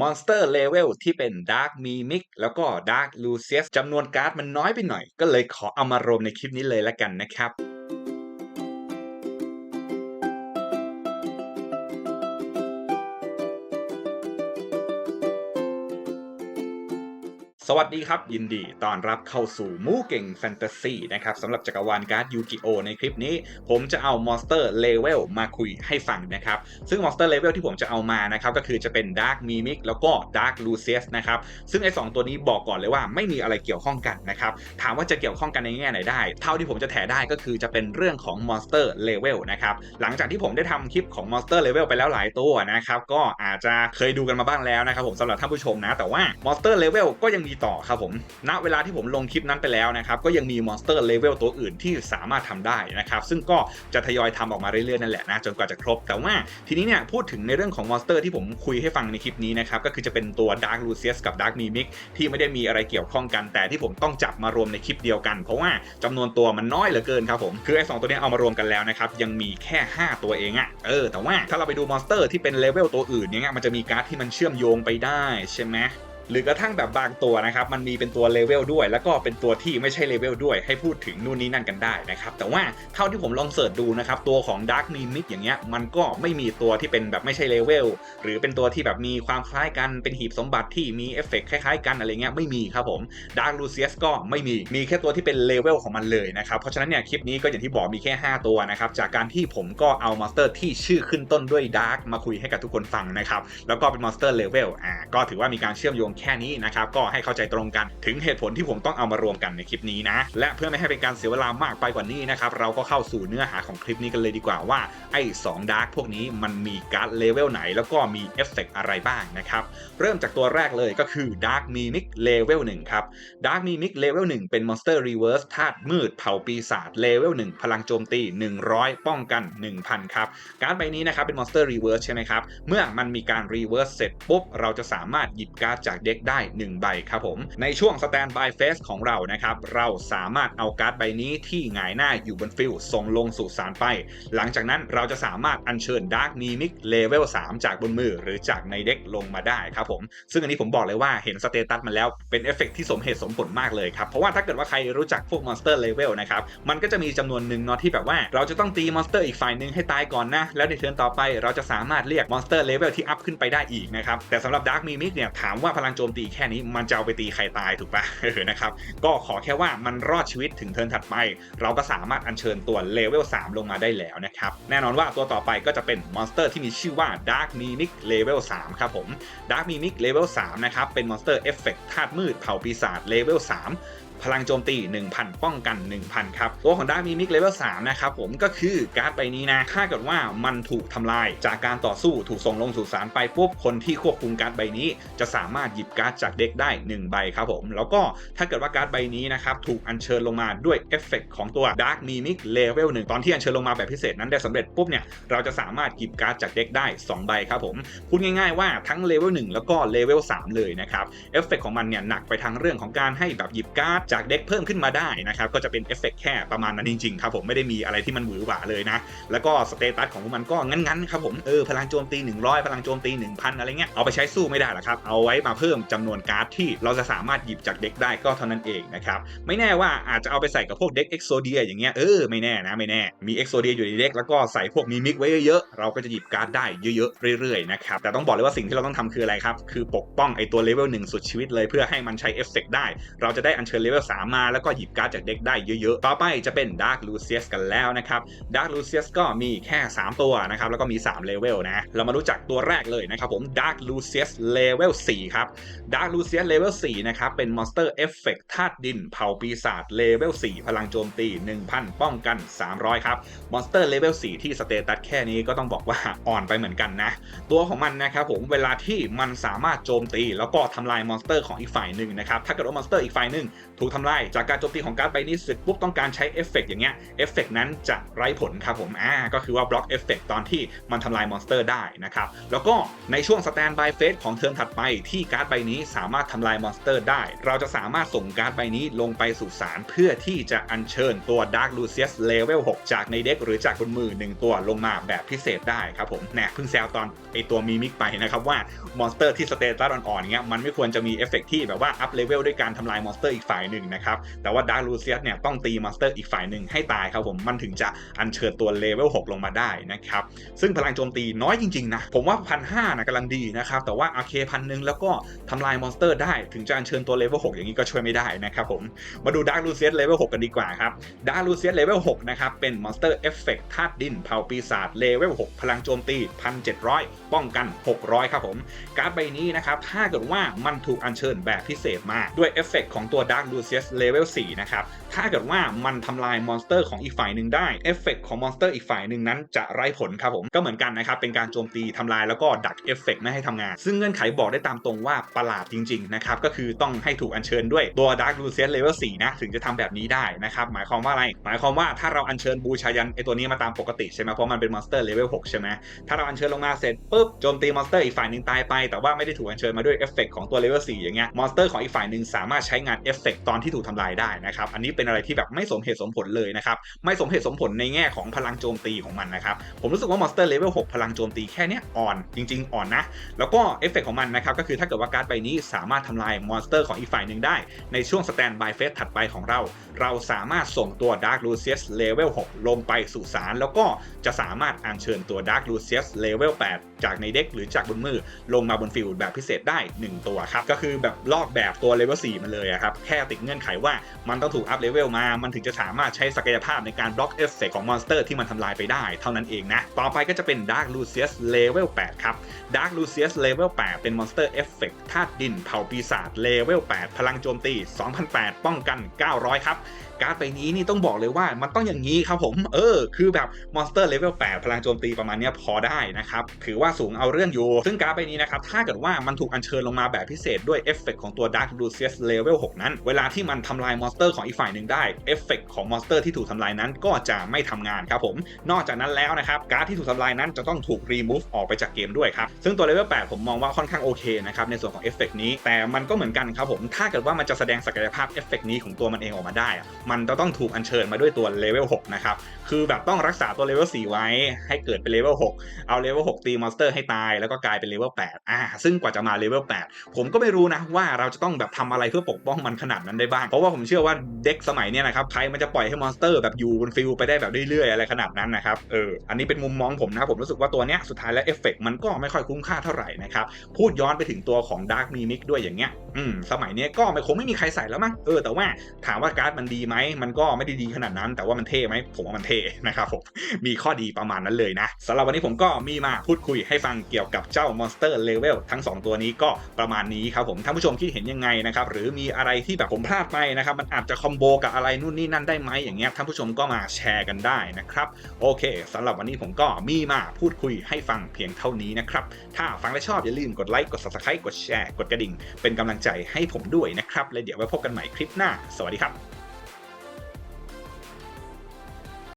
มอนสเตอร์เลเวลที่เป็นดาร์กมีมิกแล้วก็ดาร์กลูเซียสจำนวนการ์ดมันน้อยไปหน่อย ก็เลยขอเอามารวมในคลิปนี้เลยละกันนะครับ สวัสดีครับยินดีต้อนรับเข้าสู่มูเก่งแฟนตาซีนะครับสำหรับจักรวาลการ์ดยูกิโอในคลิปนี้ ผมจะเอามอนสเตอร์เลเวลมาคุยให้ฟังนะครับ ซึ่งมอนสเตอร์เลเวลที่ผมจะเอามานะครับก็คือจะเป็นดาร์ m มีมิกแล้วก็ดาร์ l ลูเซียสนะครับซึ่งไอ้สตัวนี้บอกก่อนเลยว่าไม่มีอะไรเกี่ยวข้องกันนะครับ ถามว่าจะเกี่ยวข้องกันในแง่ไหนได้ เท่าที่ผมจะแถได้ก็คือจะเป็นเรื่องของมอนสเตอร์เลเวลนะครับหลังจากที่ผมได้ทำคลิปของมอนสเตอร์เลเวลไปแล้วหลายตัวนะครับก็อาจจะเคยดูกันมาบ้างแล้วนะครับผมสำหรับท่านผู้ชมนะแต่ว่ามอนสเตอร์เลเวลก็ยังมีต่อครับผมณเวลาที่ผมลงคลิปนั้นไปแล้วนะครับก็ยังมีมอนสเตอร์เลเวลตัวอื่นที่สามารถทำได้นะครับซึ่งก็จะทยอยทำออกมาเรื่อยๆนั่นแหละนะจนกว่าจะครบ แต่ว่าทีนี้เนี่ยพูดถึงในเรื่องของมอนสเตอร์ที่ผมคุยให้ฟังในคลิปนี้นะครับก็คือจะเป็นตัว Dark Lucius กับ Dark Mimic ที่ไม่ได้มีอะไรเกี่ยวข้องกัน แต่ที่ผมต้องจับมารวมในคลิปเดียวกัน เพราะว่าจำนวนตัวมันน้อยเหลือเกินครับผมคือไอ้สตัวนี้เอามารวมกันแล้วนะครับยังมีแค่ 5 ตัวเองอะเออแต่ว่าถ้าเราไปดูมอนสเตอร์ที่เป็นเลเวลตัวอื่นเนี่ยมันจะมีการ์ดที่มันเชื่อมโยงไปได้ใช่ไหม หรือกระทั่งแบบบางตัวนะครับ มันมีเป็นตัวเลเวลด้วย แล้วก็เป็นตัวที่ไม่ใช่เลเวลด้วย ให้พูดถึงนู่นนี่นั่นกันได้นะครับ แต่ว่าเท่าที่ผมลองเสิร์ชดูนะครับ ตัวของ Dark Mimic อย่างเงี้ย มันก็ไม่มีตัวที่เป็นแบบไม่ใช่เลเวล หรือเป็นตัวที่แบบมีความคล้ายกัน เป็นหีบสมบัติที่มีเอฟเฟกต์คล้ายๆกันอะไรเงี้ย ไม่มีครับผม Dark Lucius ก็ไม่มี มีแค่ตัวที่เป็นเลเวลของมันเลยนะครับ เพราะฉะนั้นเนี่ยคลิปนี้ก็อย่างที่บอกมีแค่ 5 ตัวนะครับ จากการที่ผมก็เอามอนสเตอร์ที่ชื่อขึ้นต้นด้วย Dark มาคุยให้กับทุกคนฟังนะครับ แล้วก็เป็นมอนสเตอร์เลเวล อ่า ก็ถือว่ามีการเชื่อมโยงแค่นี้นะครับก็ให้เข้าใจตรงกันถึงเหตุผลที่ผมต้องเอามารวมกันในคลิปนี้นะและเพื่อไม่ให้เป็นการเสียเวลามากไปกว่านี้นะครับเราก็เข้าสู่เนื้อหาของคลิปนี้กันเลยดีกว่าว่าไอ้2ดาร์กพวกนี้มันมีการ์ดเลเวลไหน แล้วก็มีเอฟเฟกอะไรบ้างนะครับเริ่มจากตัวแรกเลยก็คือ Dark Mimic Level 1ครับ Dark Mimic Level 1เป็น Monster Reverse ธาตุมืดเผ่าปีศาจ Level 1พลังโจมตี 100 ป้องกัน 1,000 ครับ การ์ดใบนี้นะครับเป็น Monster Reverse ใช่ไหมครับ เมื่อมันมีการ Reverse เสร็จปุ๊บ เราจะสามารถหยิบการ์ดจากเด็กได้ 1 ใบครับผม ในช่วง Standby Phase ของเรานะครับ เราสามารถเอาการ์ดใบนี้ที่หงายหน้าอยู่บนฟิลส่งลงสู่สารไป หลังจากนั้นเราจะสามารถอัญเชิญ Dark Mimic Level 3จากบนมือหรือจากในเด็กลงมาได้ครับผม ซึ่งอันนี้ผมบอกเลยว่าเห็นสเตตัสมันแล้วเป็นเอฟเฟกต์ที่สมเหตุสมผลมากเลยครับ เพราะว่าถ้าเกิดว่าใครรู้จักพวกมอนสเตอร์เลเวลนะครับ มันก็จะมีจำนวนหนึ่งเนาะที่แบบว่าเราจะต้องตีมอนสเตอร์อีกฝ่ายหนึ่งให้ตายก่อนนะ แล้วในเทิร์นต่อไปเราจะสามารถเรียกมอนสเตอร์เลเวลที่อัพขึ้นไปได้อีกนะครับแต่สำหรับดาร์กมีมิกเนี่ยถามว่าพลังโจมตีแค่นี้มันจะเอาไปตีใครตายถูกปะเออนะครับก็ขอแค่ว่ามันรอดชีวิตถึงเทิร์นถัดไป เราก็สามารถอัญเชิญตัวเลเวล3 ลงมาได้แล้วนะครับแน่นอนว่าตัวต่อไปก็จะเป็นมอนสเตอร์ที่มีชื่อว่า Dark Mimic Level 3ครับผม Dark Mimic Level 3นะครับเป็นมอนสเตอร์เอฟเฟกต์ธาตุมืดเผ่าปีศาจเลเวล3 พลังโจมตี 1,000 ป้องกัน 1,000 ครับ ตัวของดาร์มิมิกเลเวล3นะครับผมก็คือการ์ดใบนี้นะถ้าเกิดว่ามันถูกทำลายจากการต่อสู้ถูกส่งลงสู่สารไปปุ๊บคนที่ควบคุมการ์ดใบนี้ จะสามารถหยิบการ์ดจากเด็กได้ 1 ใบครับผม แล้วก็ถ้าเกิดว่าการ์ดใบนี้นะครับถูกอัญเชิญลงมาด้วยเอฟเฟกของตัว Dark Mimic Level 1 ตอนที่อัญเชิญลงมาแบบพิเศษนั้นได้สำเร็จปุ๊บเนี่ยเราจะสามารถหยิบการ์ดจากเด็กได้ 2 ใบครับผมพูดง่ายๆว่าทั้งเลเวล1แล้วก็เลเวล3เลยนะครับเอฟเฟกของมันเนี่ยหนักไปทางเรื่องของการให้แบบหยิบการ์ดจากเด็กเพิ่มขึ้นมาได้นะครับก็จะเป็นเอฟเฟกแค่ประมาณนั้นจริงๆครับผมไม่ได้มีอะไรที่มันหวือหวาเลยนะ แล้วก็สเตตัสของมันก็งั้นๆครับผมเออพลังโจมตี 100 พลังโจมตี 1,000 อะไรเงี้ยเอาไปใช้สู้ไม่ได้หรอกครับ เอาไว้มาเพิ่มจำนวนการ์ดที่เราจะสามารถหยิบจากเด็กได้ก็เท่านั้นเองนะครับไม่แน่ว่าอาจจะเอาไปใส่กับพวกเด็กเอ็กโซเดียอย่างเงี้ยเออไม่แน่นะไม่แน่มีเอ็กโซเดียอยู่ในเด็กแล้วก็ใส่พวกมีมิกไว้เยอะๆเราก็จะหยิบการ์ดได้เยอะๆเรื่อยๆนะครับแต่ต้องบอกเลยว่าสิ่งที่เราต้องทำคืออะไรครับคือปกป้องไอตัวเลเวลหนึ่งสุดชีวิตเลยเพื่อให้มันใช้เอฟเฟกได้ เราจะได้อัญเชิญเลเวล3มาแล้วก็หยิบการ์ดจากเด็กได้เยอะๆ ต่อไปจะเป็น Dark Lucius กันแล้วนะครับ Dark Lucius ก็มีแค่ 3 ตัวนะครับแล้วก็มี 3 เลเวลนะ เรามารู้จักตัวแรกเลยนะครับผม Dark Lucius Level 4ครับ Dark Lucius Level 4นะครับเป็น Monster Effect ธาตุดินเผาปีศาจ Level 4พลังโจมตี 1,000 ป้องกัน 300 ครับ Monster Level 4ที่สเตตัสแค่นี้ก็ต้องบอกว่าอ่อนไปเหมือนกันนะ ตัวของมันนะครับผมเวลาที่มันสามารถโจมตี แล้วก็ทำลายมอนสเตอร์ของอีกฝ่ายหนึ่งนะครับถ้าเกิดว่ามอนสเตอร์อีกฝ่ายหนึ่งถูกกทำลายจากการโจมตีของการ์ดใบนี้เสร็จปุ๊บต้องการใช้เอฟเฟกต์อย่างเงี้ยเอฟเฟกต์นั้นจะไร้ผลครับผมอ่าก็คือว่าบล็อกเอฟเฟกต์ตอนที่มันทำลายมอนสเตอร์ได้นะครับ แล้วก็ในช่วงสแตนบายเฟสของเทิร์นถัดไปที่การ์ดใบนี้สามารถทำลายมอนสเตอร์ได้ เราจะสามารถส่งการ์ดใบนี้ลงไปสู่สารเพื่อที่จะอัญเชิญตัว Dark Lucius Level 6 จากในเด็กหรือจากบนมือ 1 ตัวลงมาแบบพิเศษได้ครับผมแหนเพิ่งแซวตอนไอตัวมีมิกไปนะครับว่ามอนสเตอร์ที่สเตตัสอ่อนๆเงี้ยมันไม่ควรจะมีเอฟเฟกที่แบบว่าอัพเลเวลด้วยการทำลายมอนสเตอร์อีกฝ่ายหนึ่งนะครับ แต่ว่า Dark Lucius เนี่ยต้องตีมอนสเตอร์อีกฝ่ายหนึ่งให้ตายครับผมมันถึงจะอัญเชิญตัวเลเวล6ลงมาได้นะครับ ซึ่งพลังโจมตีน้อยจริงๆนะผมว่าพันห้านะกำลังดีนะครับ แต่ว่าโอเคพันหนึ่งแล้วก็ทำลายมอนสเตอร์ได้ถึงจะอัญเชิญตัวเลเวล6อย่างนี้ก็ช่วยไม่ได้นะครับผมมาดูดาร์ลูเซียสเลเวล6กันดีกว่าครับดาร์ลูเซียสเลเวล6นะครับเป็นมอนสเตอร์เอฟเฟกต์ธาตุดินเผาปีศาจเลเวล6พลังโจมตี 1,700 ป้องกัน 600 ครับผม การ์ดใบนี้นะครับถ้าเกิดว่ามันถูกอัญเชิญแบบพิเศษมาด้วยเอฟเฟกต์ของตัว Dark Princess Level 4 นะครับ ถ้าเกิดว่ามันทำลายมอนสเตอร์ของอีกฝ่ายหนึ่งได้เอฟเฟกต์ของมอนสเตอร์อีกฝ่ายหนึ่งนั้นจะไร้ผลครับผมก็เหมือนกันนะครับเป็นการโจมตีทำลายแล้วก็ดักเอฟเฟกต์ไม่ให้ทำงาน ซึ่งเงื่อนไขบอกได้ตามตรงว่าประหลาดจริงๆนะครับก็คือต้องให้ถูกอัญเชิญด้วยตัว Dark Lucius Level 4นะถึงจะทำแบบนี้ได้นะครับหมายความว่าอะไร หมายความว่าถ้าเราอัญเชิญบูชายันไอตัวนี้มาตามปกติใช่ไหมเพราะมันเป็นมอนสเตอร์เลเวล6ใช่ไหมถ้าเราอัญเชิญลงมาเสร็จปุ๊บโจมตีมอนสเตอร์อีกฝ่ายหนึ่งตายไปแต่ว่าไม่ได้ถูกอัญเชิญมาด้วยเอฟเฟกของตัวเลเวล4อย่างเงี้ยมอนสเตอร์ของอีกฝ่ายหนึ่งสามารถใช้งานเอฟเฟกตอนที่ถูกทำลายได้นะครับอันนี้เป็นอะไรที่แบบไม่สมเหตุสมผลเลยนะครับไม่สมเหตุสมผลในแง่ของพลังโจมตีของมันนะครับผมรู้สึกว่ามอนสเตอร์เลเวล6พลังโจมตีแค่นี้อ่อนจริง ๆ อ่อนนะ แล้วก็เอฟเฟกของมันนะครับก็คือถ้าเกิดว่าการ์ดใบนี้สามารถทำลายมอนสเตอร์ของอีกฝ่ายหนึ่งได้ ในช่วงสแตนบายเฟสถัดไปของเรา เราสามารถส่งตัว Dark Lucius Level 6ลงไปสู่สารแล้วก็จะสามารถอัญเชิญตัว Dark Lucius Level 8จากในเด็กหรือจากบนมือลงมาบนฟิลด์แบบพิเศษได้ 1 ตัวครับก็คือแบบลอกแบบตัว Level 4มาเลยครับแค่ติดเงื่อนไขว่ามันต้องถูกอัพเลเวลมา มันถึงจะสามารถใช้ศักยภาพในการบล็อกเอฟเฟกของมอนสเตอร์ที่มันทำลายไปได้เท่านั้นเองนะ ต่อไปก็จะเป็น Dark Lucius Level 8 ครับ Dark Lucius Level 8 เป็นมอนสเตอร์เอฟเฟกธาตุดินเผาปีศาจ Level 8พลังโจมตี 2008 ป้องกัน 900 ครับการ์ดใบนี้นี่ต้องบอกเลยว่ามันต้องอย่างนี้ครับผม เออ คือแบบมอนสเตอร์เลเวล8พลังโจมตีประมาณนี้พอได้นะครับ ถือว่าสูงเอาเรื่องอยู่ ซึ่งการ์ดใบนี้นะครับ ถ้าเกิดว่ามันถูกอัญเชิญลงมาแบบพิเศษด้วยเอฟเฟกของตัว Dark Lucius Level 6 นั้น เวลาที่มันทำลายมอนสเตอร์ของอีกฝ่ายนึ่งได้เอฟเฟกของมอนสเตอร์ที่ถูกทำลายนั้นก็จะไม่ทำงานครับผม นอกจากนั้นแล้วนะครับการ์ดที่ถูกทำลายนั้นจะต้องถูกรีมูฟออกไปจากเกมด้วยครับซึ่งตัวเลเวล8ผมมองว่าค่อนข้างโอเคนะครับในส่วนของเอฟเฟกนี้แต่มันก็เหมือนกันครับผมถ้าเกิดว่ามันจะแสดงศักยภาพเอฟเฟกนี้ของตัวมันเองออกมาได้ มันจะต้องถูกอัญเชิญมาด้วยตัวเลเวล6นะครับคือแบบต้องรักษาตัวเลเวล4ไว้ให้เกิดเป็นเลเวล6เอาเลเวล6ตีมอนสเตอร์ให้ตายแล้วก็กลายเป็นเลเวล8อ่าซึ่งกว่าจะมาเลเวล8ผมก็ไม่รู้นะว่าเราจะต้องแบบทำอะไรเพื่อปกป้องมันขนาดนั้นได้บ้าง เพราะว่าผมเชื่อว่าเด็กสมัยเนี้ยนะครับใครมันจะปล่อยให้มอนสเตอร์แบบอยู่บนฟิลไปได้แบบเรื่อยๆอะไรขนาดนั้นนะครับเอออันนี้เป็นมุมมองผมนะผมรู้สึกว่าตัวเนี้ยสุดท้ายแล้วเอฟเฟกมันก็ไม่ค่อยคุ้มค่าเท่าไหร่นะครับพูดย้อนไปถึงตัวของ Dark Mimic ด้วยอย่างเงี้ยอืมสมัยเนี้ยก็ไม่คงไม่มีใครใส่แล้วมั้งเออแต่ว่าถามว่าการ์ดมันดีไหมมันก็ไม่ได้ดีขนาดนั้น แต่ว่ามันเท่ไหมผมว่ามันเท่นะครับผมมีข้อดีประมาณนั้นเลยนะสำหรับวันนี้ผมก็มีมาพูดคุยให้ฟังเกี่ยวกับเจ้า Monster Level ทั้ง 2 ตัวนี้ก็ประมาณนี้ครับผมท่านผู้ชมคิดเห็นยังไงนะครับหรือมีอะไรที่แบบผมพลาดไปนะครับมันอาจจะคอมโบกับอะไรนู่นนี่นั่นได้ไหมอย่างเงี้ยท่านผู้ชมก็มาแชร์กันได้นะครับโอเคสำหรับวันนี้ผมก็มีมาพูดคุยให้ฟังเพียงเท่านี้นะครับถ้าฟังและชอบอย่าลืมกดไลค์กด subscribe กดแชร์กดกระดิ่ง เป็นกำลังใจให้ผมด้วยนะครับ และเดี๋ยวไว้พบกันใหม่คลิปหน้า สวัสดีครับ